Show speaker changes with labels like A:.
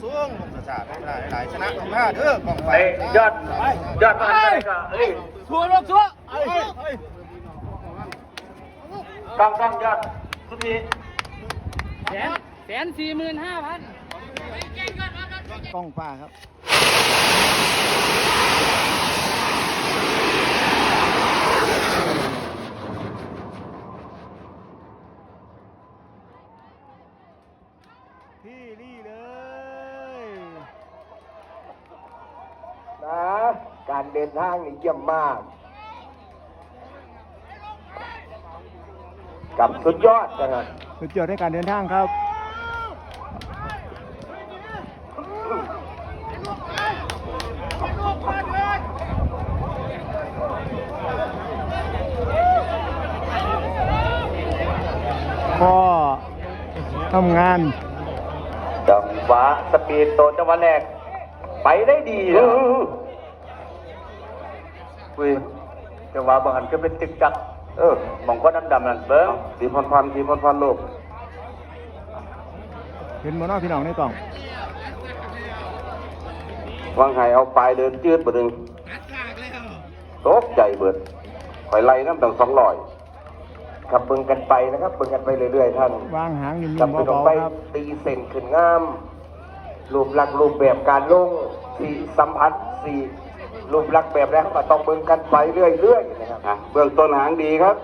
A: สูงลงช้าๆไม่ได้หลายชนะของข้าเด้อกองไฟ
B: ไอ้ยอดยอดมาหันไปก็เอ้ย
C: ทัวร์ลูกทัวร์
B: ต้องต้องยอดทุกที
C: แสนแสนสี่หมื่นห้าพัน
A: กล้องฟ้าครับพี่ลี่เลย
D: นะ การเดินทางนี่เยี่ยมมาก กับสุดยอดนะครับ
A: สุดยอดในการเดินทางครับพ่อทำงาน
B: จังหวะสปีดโตจังหวะแรก ไปได้ดีนะ คุยจังหวะบางอันก็เป็นตึกจัก
D: เออ
B: มองก็ดำดำๆนั่นเบิ้ง
D: สีพันพันสีพันพันลูก
A: เห็นบนนอกพี่น้องในกล่อง
D: วางไห้เอาปลายเดินจืดบ่หนึ่งตกใจเบิดคอยไล่น้ำตั้งสองร้อยขับเบิ่งกันไปนะครับเบิ่งกันไปเรื่อยๆท่าน
A: วางหางนิ่
D: จับ
A: ม
D: ไป
A: ๆ
D: ลง
A: เบา
D: ไป
A: ๆครับ
D: ตีเส้นขึ้นงามรูปลักษณ์รูปแบบการลงสี่สัมผัสสี่ รูปลักษณ์แบบแล้วก็ต้องเบิ่งกันไปเรื่อยๆนะครับ
E: เบื้องต้นหางดีครับ